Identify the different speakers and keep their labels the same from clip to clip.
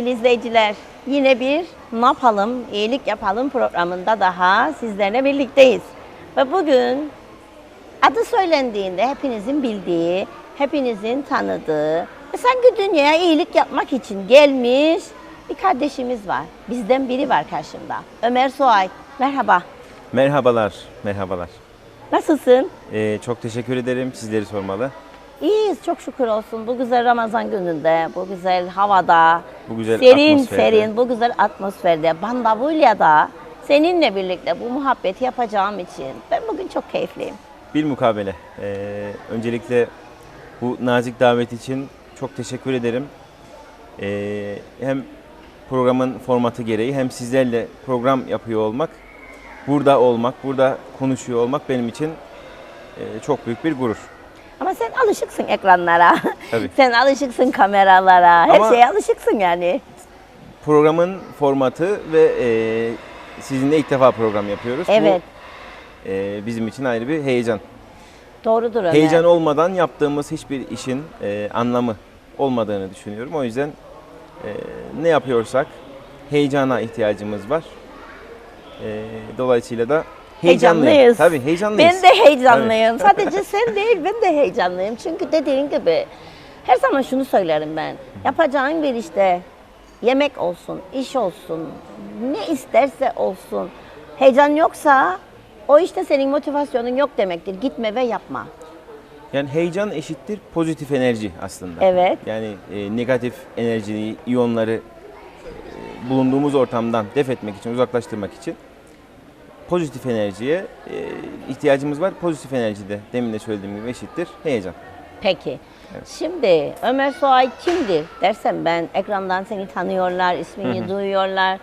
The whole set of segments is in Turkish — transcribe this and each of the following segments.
Speaker 1: Sevgili izleyiciler. Yine bir Ne Yapalım, İyilik Yapalım programında daha sizlerle birlikteyiz. Ve bugün adı söylendiğinde hepinizin bildiği, hepinizin tanıdığı ve sanki dünyaya iyilik yapmak için gelmiş bir kardeşimiz var. Bizden biri var karşımda. Ömer Suay. Merhaba.
Speaker 2: Merhabalar, merhabalar.
Speaker 1: Nasılsın?
Speaker 2: Ee, çok teşekkür ederim. Sizleri sormalı.
Speaker 1: İyiyiz çok şükür olsun. Bu güzel Ramazan gününde, bu güzel havada,
Speaker 2: Bu güzel
Speaker 1: serin
Speaker 2: atmosferde.
Speaker 1: serin, bu güzel atmosferde, Bandavulya'da seninle birlikte bu muhabbeti yapacağım için ben bugün çok keyifliyim.
Speaker 2: Bir mukabele. Ee, öncelikle bu nazik davet için çok teşekkür ederim. Ee, hem programın formatı gereği hem sizlerle program yapıyor olmak, burada olmak, burada konuşuyor olmak benim için e, çok büyük bir gurur.
Speaker 1: Ama sen alışıksın ekranlara.
Speaker 2: Tabii.
Speaker 1: sen alışıksın kameralara. Her
Speaker 2: Ama-
Speaker 1: şeye alışıksın yani.
Speaker 2: Programın formatı ve e, sizinle ilk defa program yapıyoruz. Bu,
Speaker 1: Evet.
Speaker 2: e, bizim için ayrı bir heyecan.
Speaker 1: Doğrudur Ömer.
Speaker 2: Heyecan olmadan yaptığımız hiçbir işin e, anlamı olmadığını düşünüyorum. O yüzden e, ne yapıyorsak heyecana ihtiyacımız var. E, dolayısıyla da heyecanlıyım.
Speaker 1: Heyecanlıyız.
Speaker 2: Tabii heyecanlıyız.
Speaker 1: Ben de heyecanlıyım. Sadece sen değil ben de heyecanlıyım. Çünkü dediğin gibi her zaman şunu söylerim ben. Yapacağın bir işte yemek olsun, iş olsun, ne isterse olsun. Heyecan yoksa o işte senin motivasyonun yok demektir. Gitme ve yapma.
Speaker 2: Yani heyecan eşittir pozitif enerji aslında.
Speaker 1: Evet.
Speaker 2: Yani e, negatif enerjiyi, iyonları e, bulunduğumuz ortamdan def etmek için, uzaklaştırmak için pozitif enerjiye e, ihtiyacımız var. Pozitif enerji de demin de söylediğim gibi eşittir heyecan.
Speaker 1: Peki. Şimdi Ömer Suay kimdir dersem ben ekrandan seni tanıyorlar, ismini duyuyorlar.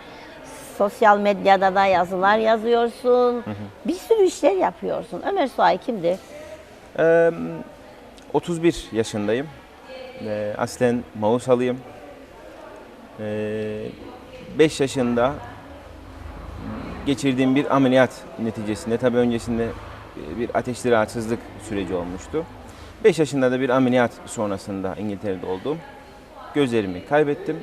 Speaker 1: Sosyal medyada da yazılar yazıyorsun. Bir sürü işler yapıyorsun. Ömer Suay kimdir?
Speaker 2: Eee, 31 yaşındayım. Eee, aslen Mausalıyım. 5 yaşında geçirdiğim bir ameliyat neticesinde tabii öncesinde e, bir ateşli rahatsızlık süreci olmuştu. 5 yaşında da bir ameliyat sonrasında İngiltere'de oldum. Gözlerimi kaybettim.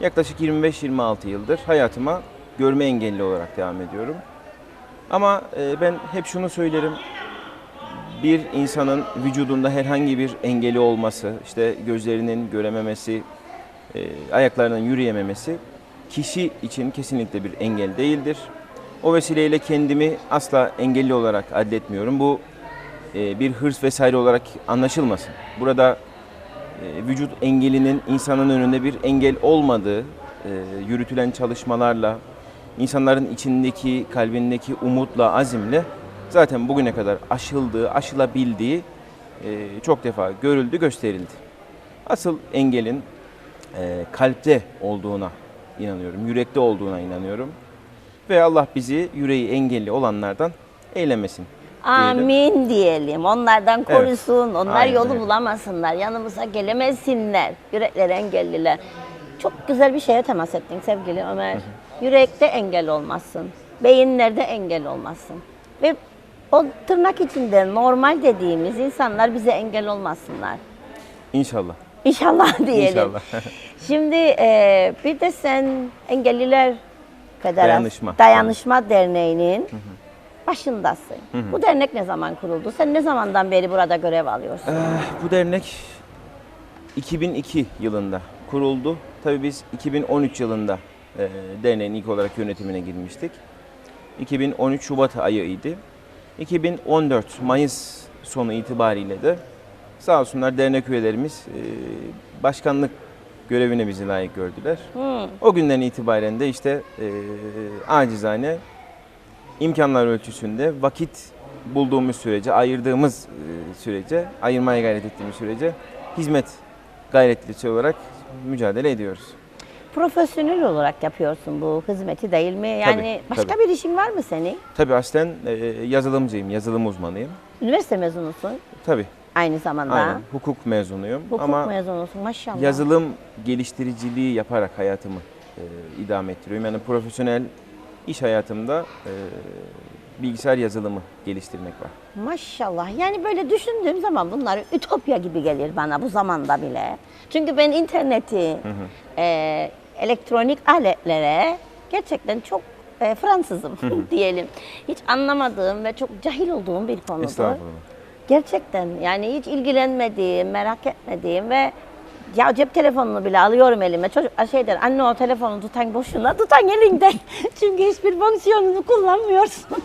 Speaker 2: Yaklaşık 25-26 yıldır hayatıma görme engelli olarak devam ediyorum. Ama e, ben hep şunu söylerim bir insanın vücudunda herhangi bir engeli olması, işte gözlerinin görememesi, e, ayaklarının yürüyememesi kişi için kesinlikle bir engel değildir. O vesileyle kendimi asla engelli olarak adletmiyorum. Bu e, bir hırs vesaire olarak anlaşılmasın. Burada e, vücut engelinin insanın önünde bir engel olmadığı, e, yürütülen çalışmalarla, insanların içindeki, kalbindeki umutla, azimle zaten bugüne kadar aşıldığı, aşılabildiği e, çok defa görüldü, gösterildi. Asıl engelin e, kalpte olduğuna inanıyorum, yürekte olduğuna inanıyorum. Ve Allah bizi yüreği engelli olanlardan eylemesin. diyelim.
Speaker 1: Amin diyelim. Onlardan
Speaker 2: Evet.
Speaker 1: korusun. Onlar
Speaker 2: Aynen
Speaker 1: yolu
Speaker 2: öyle.
Speaker 1: bulamasınlar. Yanımıza gelemesinler. Yürekleri engelliler. Çok güzel bir şeye temas ettin sevgili Ömer. Yürekte engel olmasın. Beyinlerde engel olmasın. Ve o tırnak içinde normal dediğimiz insanlar bize engel olmasınlar.
Speaker 2: İnşallah.
Speaker 1: İnşallah diyelim.
Speaker 2: İnşallah.
Speaker 1: Şimdi e, bir de sen Engelliler Federasyonu
Speaker 2: Dayanışma.
Speaker 1: Dayanışma Derneği'nin başındasın. Bu dernek ne zaman kuruldu? Sen ne zamandan beri burada görev alıyorsun?
Speaker 2: Eh, bu dernek 2002 yılında kuruldu. Tabii biz 2013 yılında e, derneğin ilk olarak yönetimine girmiştik. 2013 Şubat ayıydı. 2014 Mayıs sonu itibariyle de sağ olsunlar dernek üyelerimiz e, başkanlık görevine bizi layık gördüler. O günden itibaren de işte e, acizane imkanlar ölçüsünde vakit bulduğumuz sürece, ayırdığımız e, sürece, ayırmaya gayret ettiğimiz sürece hizmet gayretlisi olarak mücadele ediyoruz.
Speaker 1: Profesyonel olarak yapıyorsun bu hizmeti değil mi? Yani
Speaker 2: Tabii,
Speaker 1: başka
Speaker 2: tabii.
Speaker 1: bir işin var mı senin?
Speaker 2: Tabii aslen e, yazılımcıyım, yazılım uzmanıyım.
Speaker 1: Üniversite mezunusun
Speaker 2: Tabii,
Speaker 1: aynı zamanda.
Speaker 2: aynen hukuk mezunuyum
Speaker 1: Hukuk
Speaker 2: ama
Speaker 1: mezunusun maşallah.
Speaker 2: yazılım geliştiriciliği yaparak hayatımı e, idame ettiriyorum. Yani profesyonel iş hayatımda e, bilgisayar yazılımı geliştirmek var.
Speaker 1: Maşallah. Yani böyle düşündüğüm zaman bunlar ütopya gibi gelir bana bu zamanda bile. Çünkü ben interneti, e, elektronik aletlere gerçekten çok e, Fransızım diyelim. Hiç anlamadığım ve çok cahil olduğum bir konudur.
Speaker 2: Estağfurullah.
Speaker 1: Gerçekten yani hiç ilgilenmediğim, merak etmediğim ve ya cep telefonunu bile alıyorum elime. Çocuklar şey der, anne o telefonu tutan boşuna, tutan elinde. Çünkü hiçbir fonksiyonunu kullanmıyorsun.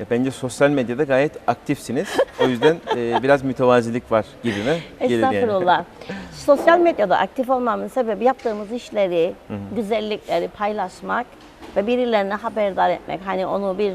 Speaker 2: Ya bence sosyal medyada gayet aktifsiniz. O yüzden e, biraz mütevazilik var gibime gelir yani.
Speaker 1: Estağfurullah. Sosyal medyada aktif olmamın sebebi yaptığımız işleri, güzellikleri paylaşmak ve birilerine haberdar etmek. Hani onu bir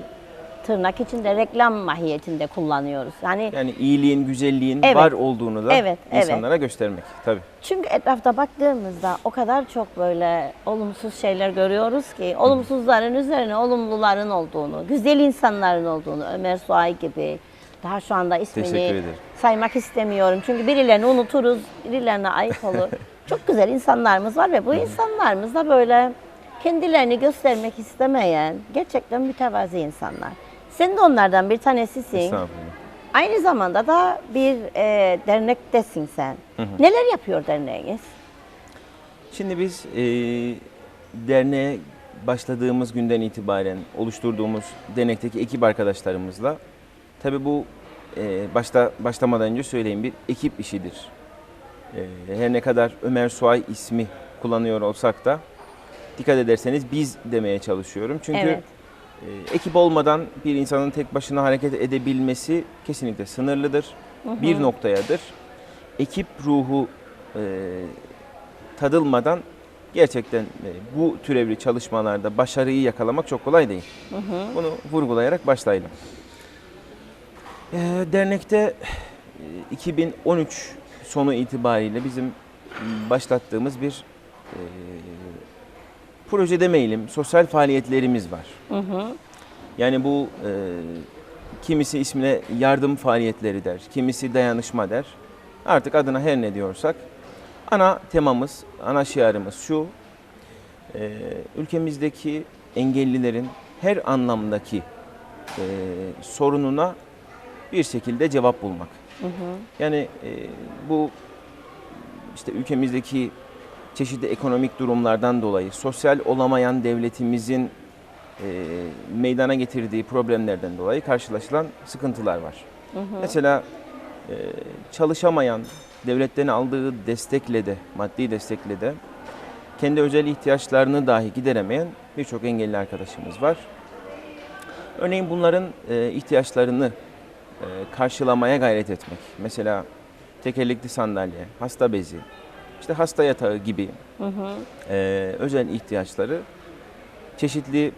Speaker 1: tırnak içinde reklam mahiyetinde kullanıyoruz. Yani
Speaker 2: Yani iyiliğin, güzelliğin
Speaker 1: Evet.
Speaker 2: var olduğunu da
Speaker 1: Evet, evet.
Speaker 2: insanlara göstermek tabii.
Speaker 1: çünkü etrafta baktığımızda o kadar çok böyle olumsuz şeyler görüyoruz ki olumsuzların üzerine olumluların olduğunu, güzel insanların olduğunu, Ömer Suay gibi daha şu anda
Speaker 2: Teşekkür
Speaker 1: ismini
Speaker 2: ederim.
Speaker 1: saymak istemiyorum. Çünkü birilerini unuturuz, birilerine ayıp olur. çok güzel insanlarımız var ve bu insanlarımız da böyle kendilerini göstermek istemeyen gerçekten mütevazi insanlar. Sen de onlardan bir tanesisin.
Speaker 2: Estağfurullah.
Speaker 1: Aynı zamanda da bir e, dernektesin sen. Neler yapıyor derneğiniz?
Speaker 2: Şimdi biz e, derneğe başladığımız günden itibaren oluşturduğumuz dernekteki ekip arkadaşlarımızla tabii bu e, başta başlamadan önce söyleyeyim bir ekip işidir. E, her ne kadar Ömer Suay ismi kullanıyor olsak da dikkat ederseniz biz demeye çalışıyorum. Çünkü
Speaker 1: Evet.
Speaker 2: E, ekip olmadan bir insanın tek başına hareket edebilmesi kesinlikle sınırlıdır. Bir noktayadır. Ekip ruhu e, tadılmadan gerçekten e, bu türevli çalışmalarda başarıyı yakalamak çok kolay değil. Bunu vurgulayarak başlayalım. E, dernekte e, 2013 sonu itibariyle bizim başlattığımız bir e, proje demeyelim, sosyal faaliyetlerimiz var. Yani bu e, kimisi ismine yardım faaliyetleri der, kimisi dayanışma der. Artık adına her ne diyorsak ana temamız, ana şiarımız şu. e, ülkemizdeki engellilerin her anlamdaki e, sorununa bir şekilde cevap bulmak. Yani e, bu işte ülkemizdeki çeşitli ekonomik durumlardan dolayı sosyal olamayan devletimizin e, meydana getirdiği problemlerden dolayı karşılaşılan sıkıntılar var. Mesela e, çalışamayan, devletten aldığı destekle de, maddi destekle de kendi özel ihtiyaçlarını dahi gideremeyen birçok engelli arkadaşımız var. Örneğin bunların e, ihtiyaçlarını e, karşılamaya gayret etmek. Mesela tekerlekli sandalye, hasta bezi, işte hasta yatağı gibi e, özel ihtiyaçları çeşitli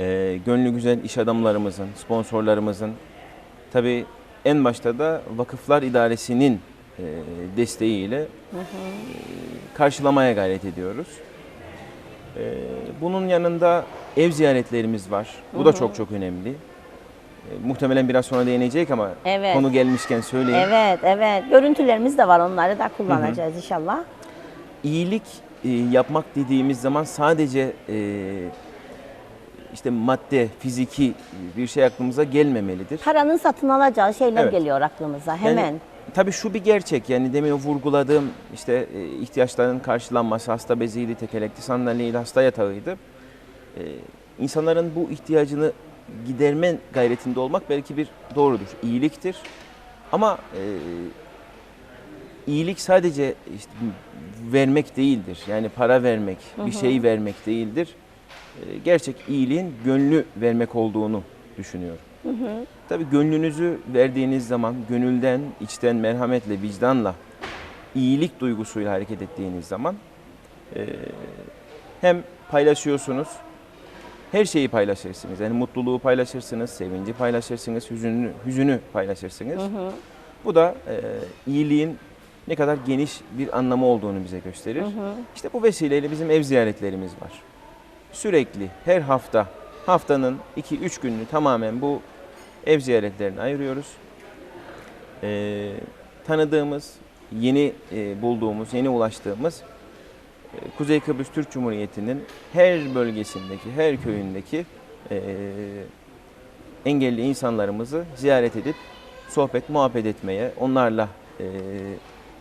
Speaker 2: e, gönlü güzel iş adamlarımızın, sponsorlarımızın, tabii en başta da Vakıflar İdaresi'nin e, desteğiyle e, karşılamaya gayret ediyoruz. E, bunun yanında ev ziyaretlerimiz var. Bu da çok çok önemli. E, muhtemelen biraz sonra değinecek ama
Speaker 1: Evet.
Speaker 2: konu gelmişken söyleyeyim.
Speaker 1: Evet, evet. Görüntülerimiz de var. Onları da kullanacağız inşallah.
Speaker 2: İyilik e, yapmak dediğimiz zaman sadece e, işte madde, fiziki bir şey aklımıza gelmemelidir.
Speaker 1: Paranın satın alacağı şeyler
Speaker 2: Evet.
Speaker 1: geliyor aklımıza
Speaker 2: Yani
Speaker 1: hemen.
Speaker 2: tabii şu bir gerçek yani demin o vurguladığım işte e, ihtiyaçların karşılanması hasta beziydi, tekerlekli sandalyeydi, hasta yatağıydı. E, insanların bu ihtiyacını giderme gayretinde olmak belki bir doğrudur, iyiliktir. Ama e, iyilik sadece işte vermek değildir. Yani para vermek, bir şey vermek değildir. E, gerçek iyiliğin gönlü vermek olduğunu düşünüyorum. Tabii gönlünüzü verdiğiniz zaman gönülden, içten, merhametle, vicdanla, iyilik duygusuyla hareket ettiğiniz zaman e, hem paylaşıyorsunuz, her şeyi paylaşırsınız. Yani mutluluğu paylaşırsınız, sevinci paylaşırsınız, hüzünü, hüzünü paylaşırsınız. Bu da e, iyiliğin ne kadar geniş bir anlamı olduğunu bize gösterir. İşte bu vesileyle bizim ev ziyaretlerimiz var. Sürekli her hafta, haftanın 2-3 gününü tamamen bu ev ziyaretlerine ayırıyoruz. Ee, tanıdığımız, yeni e, bulduğumuz, yeni ulaştığımız e, Kuzey Kıbrıs Türk Cumhuriyeti'nin her bölgesindeki, her köyündeki e, engelli insanlarımızı ziyaret edip sohbet, muhabbet etmeye, onlarla e,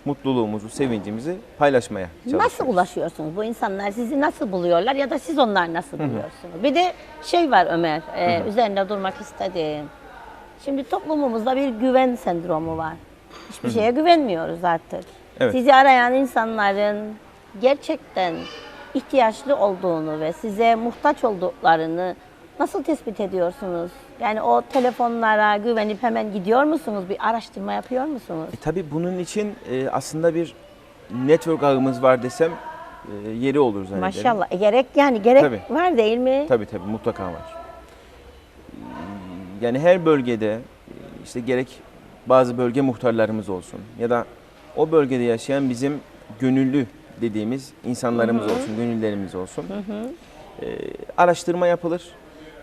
Speaker 2: mutluluğumuzu, sevincimizi paylaşmaya çalışıyoruz.
Speaker 1: Nasıl ulaşıyorsunuz? Bu insanlar sizi nasıl buluyorlar ya da siz onlar nasıl buluyorsunuz? Bir de şey var Ömer, e, üzerinde durmak istediğim. Şimdi toplumumuzda bir güven sendromu var. Hiçbir şeye güvenmiyoruz artık.
Speaker 2: Evet.
Speaker 1: Sizi arayan insanların gerçekten ihtiyaçlı olduğunu ve size muhtaç olduklarını nasıl tespit ediyorsunuz? Yani o telefonlara güvenip hemen gidiyor musunuz? Bir araştırma yapıyor musunuz?
Speaker 2: E, tabii bunun için e, aslında bir network ağımız var desem e, yeri olur zannederim.
Speaker 1: Maşallah. E, gerek yani gerek
Speaker 2: Tabii.
Speaker 1: var değil mi?
Speaker 2: Tabii tabii mutlaka var. Yani her bölgede işte gerek bazı bölge muhtarlarımız olsun ya da o bölgede yaşayan bizim gönüllü dediğimiz insanlarımız olsun, gönüllerimiz olsun. E, araştırma yapılır.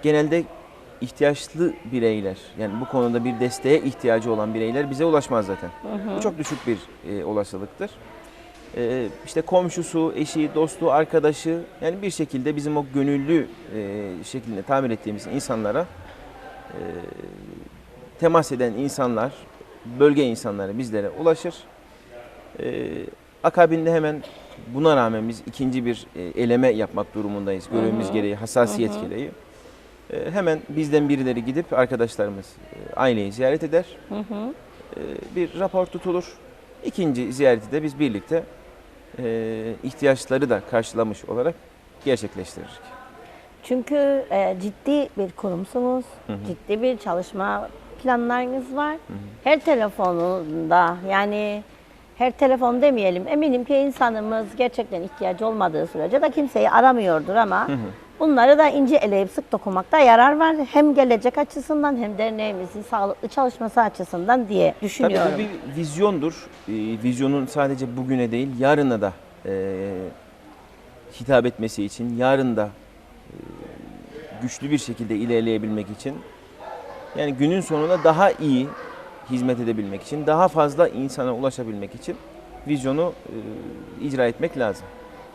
Speaker 2: Genelde ihtiyaçlı bireyler yani bu konuda bir desteğe ihtiyacı olan bireyler bize ulaşmaz zaten. Bu çok düşük bir e, olasılıktır. E, işte komşusu, eşi, dostu, arkadaşı yani bir şekilde bizim o gönüllü e, şeklinde tabir ettiğimiz insanlara e, temas eden insanlar, bölge insanları bizlere ulaşır. E, akabinde hemen buna rağmen biz ikinci bir e, eleme yapmak durumundayız. Görevimiz gereği, hassasiyet gereği. E, hemen bizden birileri gidip arkadaşlarımız e, aileyi ziyaret eder.
Speaker 1: Hı hı.
Speaker 2: E, bir rapor tutulur. İkinci ziyareti de biz birlikte ihtiyaçları da karşılamış olarak gerçekleştiririz.
Speaker 1: Çünkü ciddi bir kurumsunuz,
Speaker 2: hı.
Speaker 1: ciddi bir çalışma planlarınız var. Her telefonunda yani her telefon demeyelim eminim ki insanımız gerçekten ihtiyacı olmadığı sürece de kimseyi aramıyordur ama bunları da ince eleyip sık dokunmakta yarar var. Hem gelecek açısından hem derneğimizin sağlıklı çalışması açısından diye
Speaker 2: Tabii
Speaker 1: düşünüyorum.
Speaker 2: bu bir vizyondur. E, vizyonun sadece bugüne değil yarına da e, hitap etmesi için, yarın da e, güçlü bir şekilde ilerleyebilmek için yani günün sonunda daha iyi hizmet edebilmek için, daha fazla insana ulaşabilmek için vizyonu e, icra etmek lazım.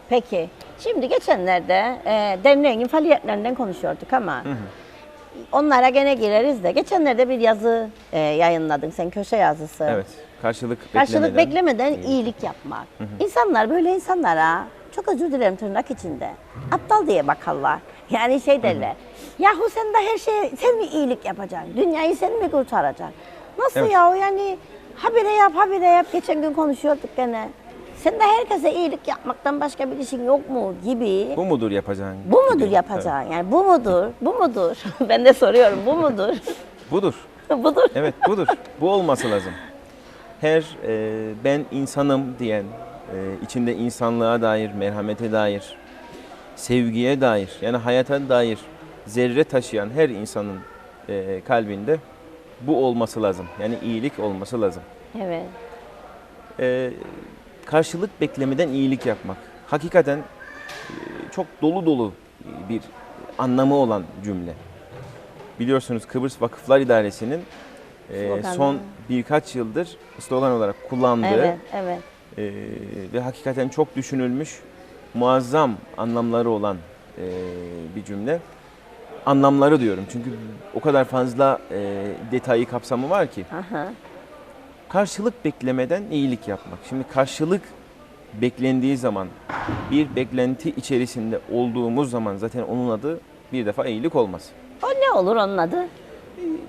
Speaker 1: Peki, şimdi geçenlerde e, derneğin faaliyetlerinden konuşuyorduk ama onlara gene gireriz de. Geçenlerde bir yazı e, yayınladın sen köşe yazısı.
Speaker 2: Evet. Karşılık,
Speaker 1: Karşılık beklemeden,
Speaker 2: iyilik.
Speaker 1: iyilik yapmak. İnsanlar böyle insanlara çok özür dilerim tırnak içinde aptal diye bakarlar. Yani şey derler. Yahu sen de her şeye sen mi iyilik yapacaksın? Dünyayı sen mi kurtaracaksın? Nasıl
Speaker 2: Evet.
Speaker 1: yahu yani habire yap habire yap. Geçen gün konuşuyorduk gene. Sen de herkese iyilik yapmaktan başka bir işin yok mu gibi.
Speaker 2: Bu mudur yapacağın?
Speaker 1: Bu mudur
Speaker 2: gibi.
Speaker 1: yapacağın? Yani bu mudur? Bu mudur? ben de soruyorum bu mudur?
Speaker 2: Budur.
Speaker 1: Budur.
Speaker 2: Evet budur. Bu olması lazım. Her e, ben insanım diyen, e, içinde insanlığa dair, merhamete dair, sevgiye dair, yani hayata dair zerre taşıyan her insanın e, kalbinde bu olması lazım. Yani iyilik olması lazım.
Speaker 1: Evet.
Speaker 2: E, karşılık beklemeden iyilik yapmak. Hakikaten e, çok dolu dolu bir anlamı olan cümle. Biliyorsunuz Kıbrıs Vakıflar İdaresi'nin e, son birkaç yıldır slogan olarak kullandığı
Speaker 1: Evet, evet.
Speaker 2: e, ve hakikaten çok düşünülmüş, muazzam anlamları olan e, bir cümle. Anlamları diyorum çünkü o kadar fazla e, detayı kapsamı var ki.
Speaker 1: Aha.
Speaker 2: Karşılık beklemeden iyilik yapmak. Şimdi karşılık beklendiği zaman, bir beklenti içerisinde olduğumuz zaman zaten onun adı bir defa iyilik olmaz.
Speaker 1: O ne olur onun adı?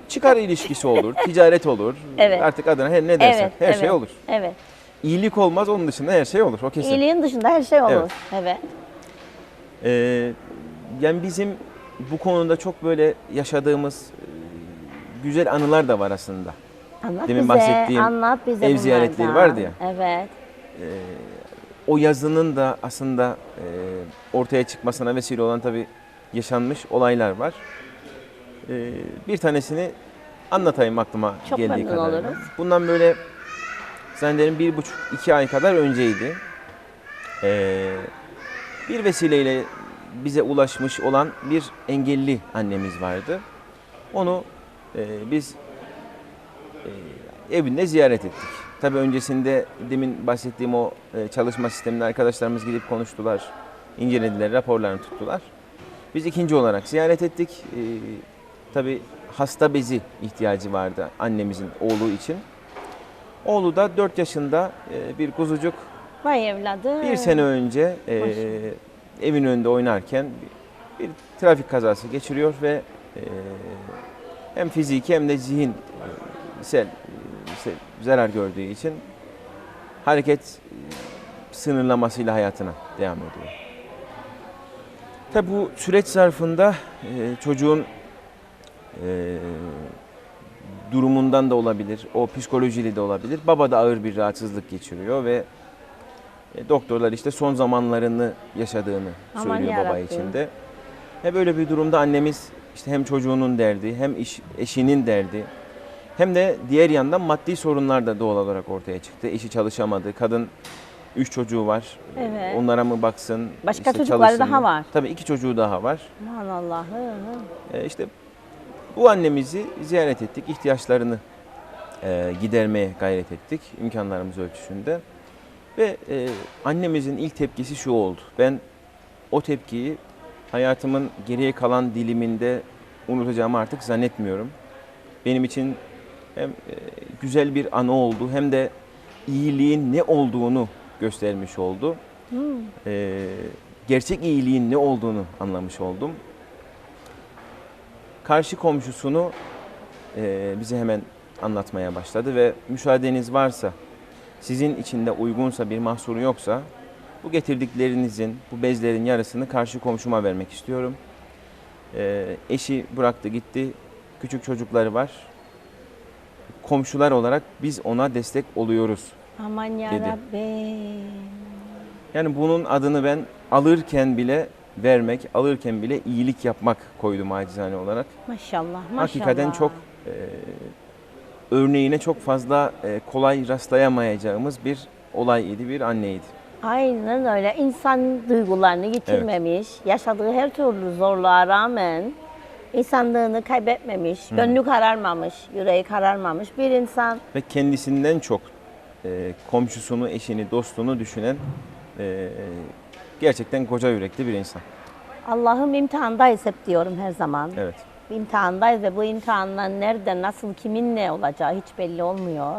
Speaker 2: Çıkar ilişkisi olur, ticaret olur.
Speaker 1: Evet.
Speaker 2: Artık adına her ne dersen
Speaker 1: Evet,
Speaker 2: her
Speaker 1: evet,
Speaker 2: şey olur.
Speaker 1: Evet.
Speaker 2: İyilik olmaz, onun dışında her şey olur. O kesin.
Speaker 1: İyiliğin dışında her şey olur.
Speaker 2: Evet.
Speaker 1: Evet.
Speaker 2: Ee, yani bizim bu konuda çok böyle yaşadığımız e, güzel anılar da var aslında.
Speaker 1: Anlat
Speaker 2: Demin
Speaker 1: bize,
Speaker 2: bahsettiğim
Speaker 1: anlat bize
Speaker 2: ev ziyaretleri vardı ya.
Speaker 1: Evet.
Speaker 2: O yazının da aslında e, ortaya çıkmasına vesile olan tabii yaşanmış olaylar var. E, bir tanesini anlatayım aklıma
Speaker 1: Çok
Speaker 2: geldiği
Speaker 1: memnun oluruz.
Speaker 2: Bundan böyle zannederim bir buçuk iki ay kadar önceydi. E, bir vesileyle bize ulaşmış olan bir engelli annemiz vardı. Onu e, biz e, evinde ziyaret ettik. Tabii öncesinde demin bahsettiğim o e, çalışma sisteminde arkadaşlarımız gidip konuştular, incelediler, raporlarını tuttular. Biz ikinci olarak ziyaret ettik. E, tabi hasta bezi ihtiyacı vardı annemizin oğlu için. Oğlu da 4 yaşında e, bir kuzucuk
Speaker 1: Vay evladım.
Speaker 2: bir sene önce e,
Speaker 1: Maşallah.
Speaker 2: Evin önünde oynarken bir, trafik kazası geçiriyor ve e, hem fiziki hem de zihinsel e, zarar gördüğü için hareket e, sınırlamasıyla hayatına devam ediyor. Tabi bu süreç zarfında e, çocuğun e, durumundan da olabilir, o psikolojiyle de olabilir. Baba da ağır bir rahatsızlık geçiriyor ve e, doktorlar işte son zamanlarını yaşadığını
Speaker 1: Aman
Speaker 2: söylüyor baba
Speaker 1: yarabbim.
Speaker 2: için de. Ve böyle bir durumda annemiz işte hem çocuğunun derdi hem iş, eşinin derdi hem de diğer yandan maddi sorunlar da doğal olarak ortaya çıktı. Eşi çalışamadı, kadın üç çocuğu var.
Speaker 1: Evet.
Speaker 2: Onlara mı baksın?
Speaker 1: Başka
Speaker 2: işte
Speaker 1: çocukları daha
Speaker 2: mı?
Speaker 1: var.
Speaker 2: Tabii iki çocuğu daha var.
Speaker 1: Aman Allah'ım.
Speaker 2: E, işte bu annemizi ziyaret ettik. ihtiyaçlarını e, gidermeye gayret ettik imkanlarımız ölçüsünde. Ve e, annemizin ilk tepkisi şu oldu. Ben o tepkiyi hayatımın geriye kalan diliminde unutacağımı artık zannetmiyorum. Benim için hem e, güzel bir anı oldu hem de iyiliğin ne olduğunu göstermiş oldu.
Speaker 1: Hmm.
Speaker 2: E, gerçek iyiliğin ne olduğunu anlamış oldum. Karşı komşusunu e, bize hemen anlatmaya başladı ve müsaadeniz varsa, sizin içinde uygunsa bir mahsuru yoksa bu getirdiklerinizin, bu bezlerin yarısını karşı komşuma vermek istiyorum. E, eşi bıraktı gitti, küçük çocukları var. Komşular olarak biz ona destek oluyoruz.
Speaker 1: Aman yarabbim.
Speaker 2: Yani bunun adını ben alırken bile vermek, alırken bile iyilik yapmak koydum acizane olarak.
Speaker 1: Maşallah maşallah.
Speaker 2: Hakikaten çok e, örneğine çok fazla e, kolay rastlayamayacağımız bir olay idi, bir anneydi.
Speaker 1: Aynen öyle. İnsan duygularını yitirmemiş, yaşadığı her türlü zorluğa rağmen insanlığını kaybetmemiş, gönlü kararmamış, yüreği kararmamış bir insan.
Speaker 2: Ve kendisinden çok e, komşusunu, eşini, dostunu düşünen e, gerçekten koca yürekli bir insan.
Speaker 1: Allah'ım imtihandayız hep diyorum her zaman.
Speaker 2: Evet.
Speaker 1: İmtihandayız ve bu imtihanlar nerede, nasıl, kimin ne olacağı hiç belli olmuyor.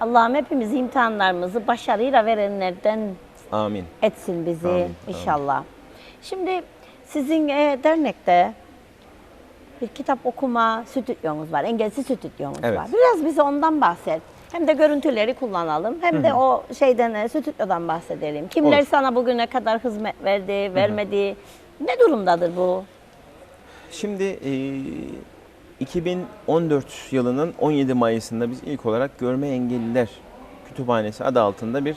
Speaker 1: Allah'ım hepimiz imtihanlarımızı başarıyla verenlerden
Speaker 2: Amin.
Speaker 1: etsin bizi
Speaker 2: amin.
Speaker 1: inşallah. Şimdi sizin e, dernekte bir kitap okuma stüdyonuz var. Engelsiz stüdyonuz
Speaker 2: Evet.
Speaker 1: var. Biraz bize ondan bahset. Hem de görüntüleri kullanalım. Hem de o şeyden e, stüdyodan bahsedelim. Kimler
Speaker 2: Olur.
Speaker 1: sana bugüne kadar hizmet verdi, vermedi? Ne durumdadır bu?
Speaker 2: Şimdi e, 2014 yılının 17 Mayıs'ında biz ilk olarak Görme Engelliler Kütüphanesi adı altında bir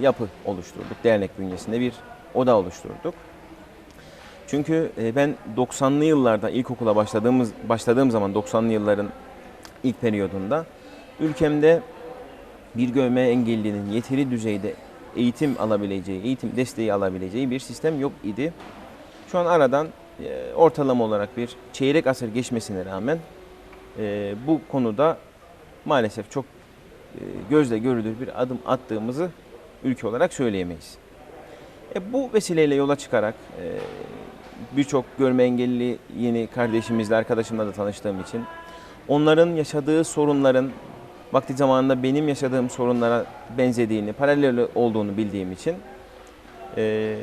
Speaker 2: yapı oluşturduk. Dernek bünyesinde bir oda oluşturduk. Çünkü ben 90'lı yıllarda ilkokula başladığımız başladığım zaman 90'lı yılların ilk periyodunda ülkemde bir görme engellinin yeteri düzeyde eğitim alabileceği, eğitim desteği alabileceği bir sistem yok idi. Şu an aradan ortalama olarak bir çeyrek asır geçmesine rağmen e, bu konuda maalesef çok e, gözle görülür bir adım attığımızı ülke olarak söyleyemeyiz. E, bu vesileyle yola çıkarak e, birçok görme engelli yeni kardeşimizle, arkadaşımla da tanıştığım için onların yaşadığı sorunların vakti zamanında benim yaşadığım sorunlara benzediğini, paralel olduğunu bildiğim için e,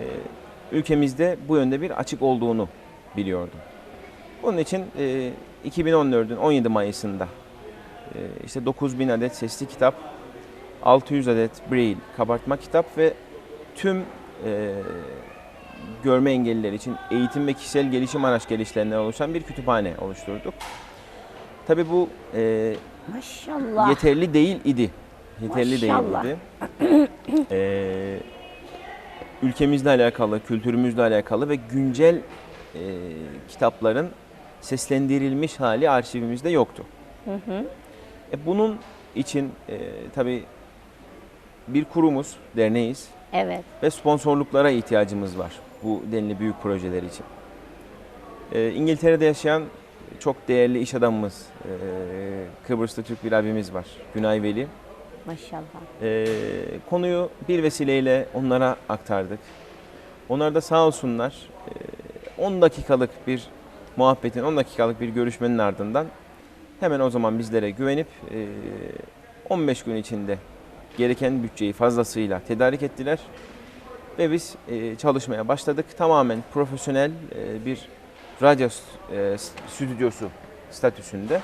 Speaker 2: ülkemizde bu yönde bir açık olduğunu biliyordum. Bunun için e, 2014'ün 17 Mayıs'ında e, işte 9000 adet sesli kitap, 600 adet braille kabartma kitap ve tüm e, görme engelliler için eğitim ve kişisel gelişim araç gelişlerinden oluşan bir kütüphane oluşturduk. Tabii bu e,
Speaker 1: Maşallah.
Speaker 2: yeterli değil idi. Yeterli
Speaker 1: Maşallah.
Speaker 2: değildi. Ee, ülkemizle alakalı, kültürümüzle alakalı ve güncel e, kitapların seslendirilmiş hali arşivimizde yoktu. E, bunun için e, tabii bir kurumuz, derneğiz
Speaker 1: Evet.
Speaker 2: ve sponsorluklara ihtiyacımız var bu denli büyük projeler için. Ee, İngiltere'de yaşayan çok değerli iş adamımız, e, Kıbrıslı Türk bir abimiz var, Günay Veli.
Speaker 1: Maşallah.
Speaker 2: Ee, konuyu bir vesileyle onlara aktardık. Onlar da sağ olsunlar e, 10 dakikalık bir muhabbetin 10 dakikalık bir görüşmenin ardından hemen o zaman bizlere güvenip e, 15 gün içinde gereken bütçeyi fazlasıyla tedarik ettiler. Ve biz çalışmaya başladık. Tamamen profesyonel bir radyo stüdyosu statüsünde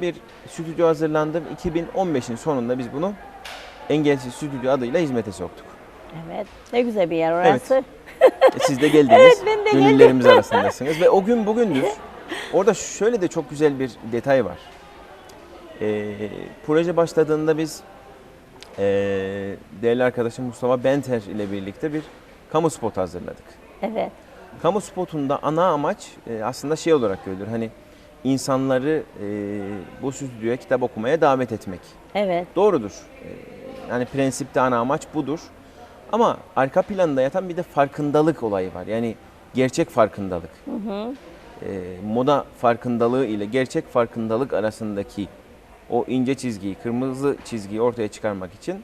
Speaker 2: bir stüdyo hazırlandı. 2015'in sonunda biz bunu Engelsiz Stüdyo adıyla hizmete soktuk.
Speaker 1: Evet. Ne güzel bir yer orası.
Speaker 2: E, Siz de geldiniz.
Speaker 1: Evet, ben de
Speaker 2: Gönüllerimiz arasındasınız. Ve o gün bugündür. Orada şöyle de çok güzel bir detay var. E, proje başladığında biz e, değerli arkadaşım Mustafa Benter ile birlikte bir kamu spot hazırladık.
Speaker 1: Evet.
Speaker 2: Kamu spotunda ana amaç e, aslında şey olarak görülür. Hani insanları e, bu stüdyoya kitap okumaya davet etmek.
Speaker 1: Evet.
Speaker 2: Doğrudur. E, yani prensipte ana amaç budur. Ama arka planda yatan bir de farkındalık olayı var. Yani gerçek farkındalık. E, moda farkındalığı ile gerçek farkındalık arasındaki o ince çizgiyi, kırmızı çizgiyi ortaya çıkarmak için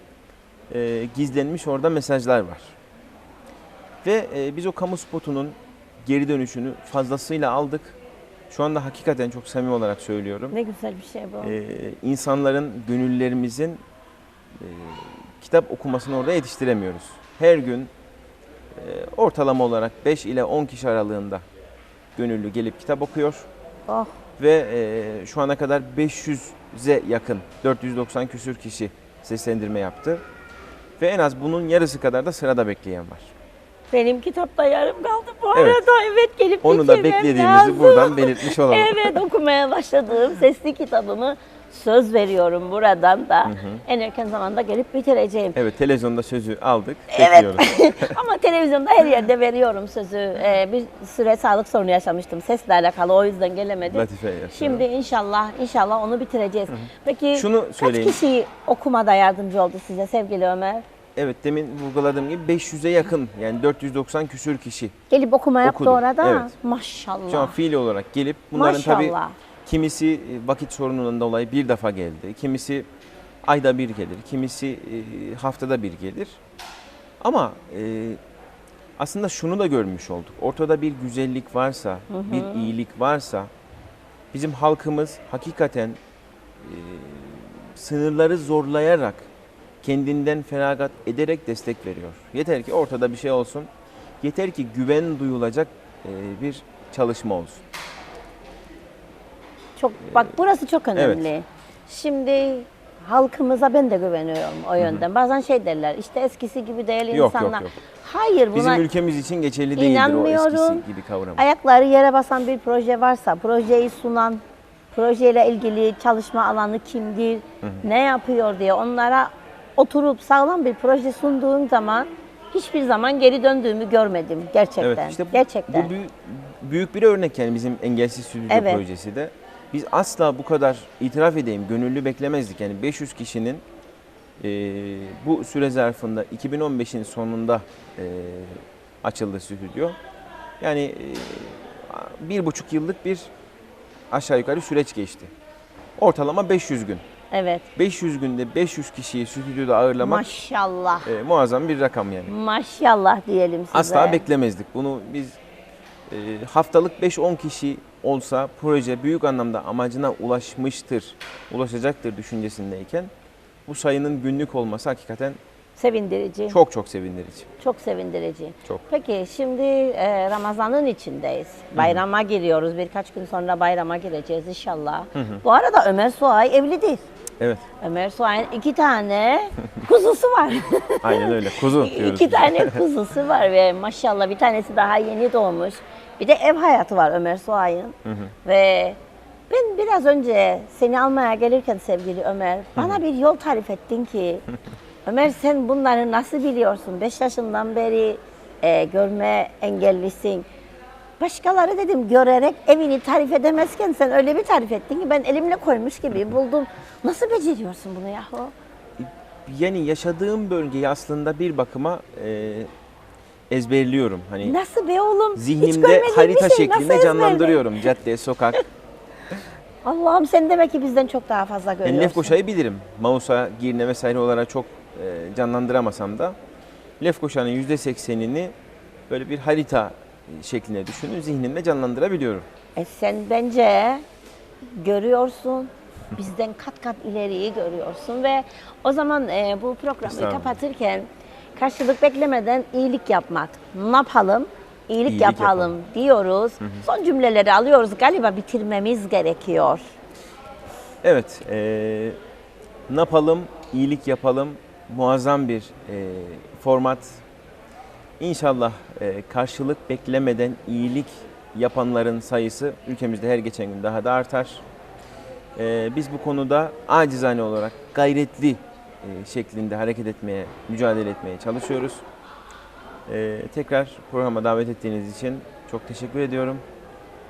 Speaker 2: e, gizlenmiş orada mesajlar var. Ve e, biz o kamu spotunun geri dönüşünü fazlasıyla aldık. Şu anda hakikaten çok samimi olarak söylüyorum.
Speaker 1: Ne güzel bir şey bu.
Speaker 2: Ee, insanların, gönüllerimizin e, kitap okumasını orada yetiştiremiyoruz. Her gün e, ortalama olarak 5 ile 10 kişi aralığında gönüllü gelip kitap okuyor
Speaker 1: Oh.
Speaker 2: ve e, şu ana kadar 500'e yakın 490 küsür kişi seslendirme yaptı. Ve en az bunun yarısı kadar da sırada bekleyen var.
Speaker 1: Benim kitapta yarım kaldı bu
Speaker 2: Evet.
Speaker 1: arada. Evet gelip
Speaker 2: Onu da beklediğimizi
Speaker 1: lazım.
Speaker 2: buradan belirtmiş olalım.
Speaker 1: Evet okumaya başladığım sesli kitabımı söz veriyorum buradan da. En erken zamanda gelip bitireceğim.
Speaker 2: Evet, televizyonda sözü aldık,
Speaker 1: Evet. Ama televizyonda her yerde veriyorum sözü. Ee, bir süre sağlık sorunu yaşamıştım. Sesle alakalı o yüzden gelemedim.
Speaker 2: Latife yaşıyor.
Speaker 1: Şimdi inşallah inşallah onu bitireceğiz. Peki
Speaker 2: Şunu
Speaker 1: kaç
Speaker 2: söyleyeyim.
Speaker 1: kişi okumada yardımcı oldu size sevgili Ömer?
Speaker 2: Evet demin vurguladığım gibi 500'e yakın yani 490 küsür kişi
Speaker 1: Gelip okuma yaptı
Speaker 2: Okudu,
Speaker 1: orada.
Speaker 2: evet.
Speaker 1: Maşallah.
Speaker 2: şu an fiili olarak gelip bunların tabii
Speaker 1: Maşallah.
Speaker 2: Kimisi e, vakit sorunundan dolayı bir defa geldi. Kimisi ayda bir gelir, kimisi e, haftada bir gelir. Ama e, aslında şunu da görmüş olduk. Ortada bir güzellik varsa, bir iyilik varsa bizim halkımız hakikaten sınırları zorlayarak kendinden feragat ederek destek veriyor. Yeter ki ortada bir şey olsun. Yeter ki güven duyulacak bir çalışma olsun.
Speaker 1: Çok bak burası çok önemli. Şimdi halkımıza ben de güveniyorum o yönden. Bazen şey derler işte eskisi gibi değil
Speaker 2: Yok, yok,
Speaker 1: insanlar.
Speaker 2: yok.
Speaker 1: Hayır buna
Speaker 2: Bizim ülkemiz için geçerli değildir o eskisi gibi kavram.
Speaker 1: ayakları yere basan bir proje varsa, projeyi sunan, projeyle ilgili çalışma alanı kimdir, ne yapıyor diye onlara oturup sağlam bir proje sunduğum zaman hiçbir zaman geri döndüğümü görmedim gerçekten.
Speaker 2: Evet işte bu,
Speaker 1: gerçekten.
Speaker 2: bu büyük, büyük bir örnek yani bizim engelsiz stüdyo
Speaker 1: Evet.
Speaker 2: projesi de. Biz asla bu kadar itiraf edeyim gönüllü beklemezdik. Yani 500 kişinin e, bu süre zarfında 2015'in sonunda e, açıldı stüdyo. Yani e, bir buçuk yıllık bir aşağı yukarı süreç geçti. Ortalama 500 gün.
Speaker 1: evet.
Speaker 2: 500 günde 500 kişiyi stüdyoda ağırlamak
Speaker 1: Maşallah.
Speaker 2: e, muazzam bir rakam yani.
Speaker 1: Maşallah diyelim size.
Speaker 2: Asla beklemezdik. Bunu biz haftalık 5-10 kişi olsa proje büyük anlamda amacına ulaşmıştır, ulaşacaktır düşüncesindeyken bu sayının günlük olması hakikaten
Speaker 1: Sevindirici.
Speaker 2: çok çok sevindirici.
Speaker 1: Çok sevindirici.
Speaker 2: Çok.
Speaker 1: Peki şimdi e, Ramazan'ın içindeyiz. Bayrama giriyoruz. Birkaç gün sonra bayrama gireceğiz inşallah. Bu arada Ömer Suay evlidir.
Speaker 2: Evet,
Speaker 1: Ömer Suay'ın iki tane kuzusu var.
Speaker 2: aynen öyle. Kuzu diyoruz.
Speaker 1: iki tane kuzusu var ve maşallah bir tanesi daha yeni doğmuş. Bir de ev hayatı var Ömer Suay'ın. Ve ben biraz önce seni almaya gelirken sevgili Ömer bana bir yol tarif ettin ki Ömer sen bunları nasıl biliyorsun? 5 yaşından beri e, görme engellisin. Başkaları dedim görerek evini tarif edemezken sen öyle bir tarif ettin ki ben elimle koymuş gibi buldum. Nasıl beceriyorsun bunu yahu?
Speaker 2: Yani yaşadığım bölgeyi aslında bir bakıma e, ezberliyorum. Hani
Speaker 1: Nasıl be oğlum? Hiç
Speaker 2: zihnimde
Speaker 1: görmediğim
Speaker 2: harita
Speaker 1: şey.
Speaker 2: Şeklinde canlandırıyorum. Cadde, sokak.
Speaker 1: Allah'ım sen demek ki bizden çok daha fazla
Speaker 2: Yani
Speaker 1: görüyorsun.
Speaker 2: Lefkoşa'yı bilirim. Mausa, Girne vesaire olarak çok e, canlandıramasam da Lefkoşa'nın %80'ini böyle bir harita şekline düşünün, zihnimde canlandırabiliyorum.
Speaker 1: E sen bence görüyorsun. Bizden kat kat ileriyi görüyorsun ve o zaman e, bu programı kapatırken karşılık beklemeden iyilik yapmak. Ne yapalım? İyilik,
Speaker 2: İyilik
Speaker 1: yapalım,
Speaker 2: yapalım.
Speaker 1: diyoruz. Son cümleleri alıyoruz. Galiba bitirmemiz gerekiyor.
Speaker 2: Evet, e, ne yapalım, iyilik yapalım, muazzam bir e, format. İnşallah e, karşılık beklemeden iyilik yapanların sayısı ülkemizde her geçen gün daha da artar. E, biz bu konuda acizane olarak gayretli şeklinde hareket etmeye, mücadele etmeye çalışıyoruz. E, tekrar programa davet ettiğiniz için çok teşekkür ediyorum.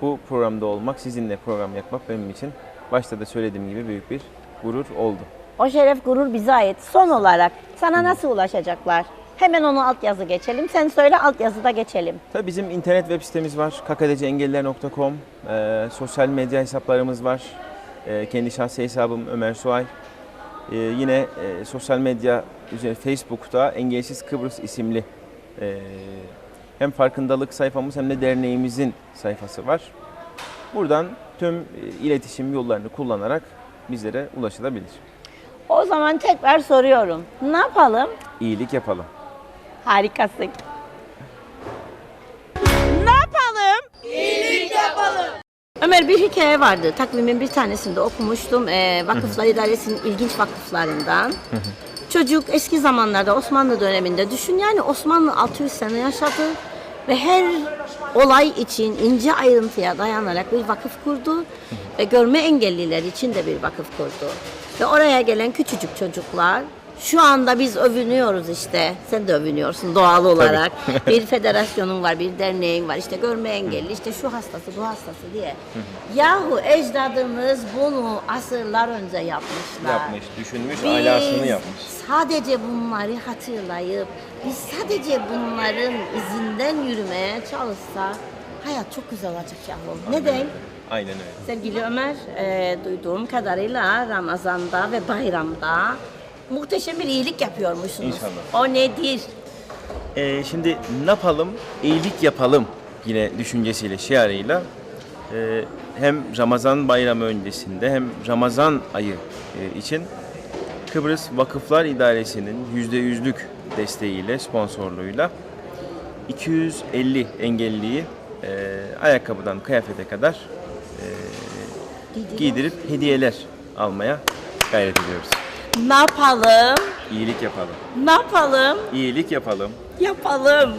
Speaker 2: Bu programda olmak, sizinle program yapmak benim için başta da söylediğim gibi büyük bir gurur oldu.
Speaker 1: O şeref gurur bize ait. Son olarak sana nasıl ulaşacaklar? Hemen onu altyazı geçelim. Sen söyle altyazıda geçelim.
Speaker 2: Tabii bizim internet web sitemiz var. kakadeciengelliler.com. Ee, sosyal medya hesaplarımız var. Ee, kendi şahsi hesabım Ömer Suay. Ee, yine e, sosyal medya üzeri Facebook'ta Engelsiz Kıbrıs isimli e, hem farkındalık sayfamız hem de derneğimizin sayfası var. Buradan tüm e, iletişim yollarını kullanarak bizlere ulaşılabilir.
Speaker 1: O zaman tekrar soruyorum. Ne yapalım?
Speaker 2: İyilik yapalım.
Speaker 1: Harikasın. Ömer bir hikaye vardı. Takvimin bir tanesinde okumuştum. Ee, Vakıflar İdaresi'nin ilginç vakıflarından. Çocuk eski zamanlarda Osmanlı döneminde düşün yani Osmanlı 600 sene yaşadı ve her olay için ince ayrıntıya dayanarak bir vakıf kurdu ve görme engelliler için de bir vakıf kurdu. Ve oraya gelen küçücük çocuklar şu anda biz övünüyoruz işte. Sen de övünüyorsun doğal olarak. bir federasyonun var, bir derneğin var. işte görme engelli, işte şu hastası, bu hastası diye. Yahu ecdadımız bunu asırlar önce yapmışlar.
Speaker 2: Yapmış, düşünmüş,
Speaker 1: Biz
Speaker 2: alasını yapmış.
Speaker 1: sadece bunları hatırlayıp biz sadece bunların izinden yürümeye çalışsak hayat çok güzel olacak yahu. Neden?
Speaker 2: Aynen öyle.
Speaker 1: Sevgili Ömer, e, duyduğum kadarıyla Ramazan'da ve bayramda muhteşem bir iyilik yapıyormuşsunuz.
Speaker 2: İnşallah.
Speaker 1: O nedir?
Speaker 2: Ee, şimdi ne yapalım? İyilik yapalım yine düşüncesiyle, şiarıyla. Ee, hem Ramazan bayramı öncesinde hem Ramazan ayı e, için Kıbrıs Vakıflar İdaresi'nin %100'lük desteğiyle, sponsorluğuyla 250 engelliyi e, ayakkabıdan kıyafete kadar e, giydirip hediyeler almaya gayret ediyoruz.
Speaker 1: Ne yapalım?
Speaker 2: İyilik yapalım.
Speaker 1: Ne yapalım?
Speaker 2: İyilik yapalım.
Speaker 1: Yapalım.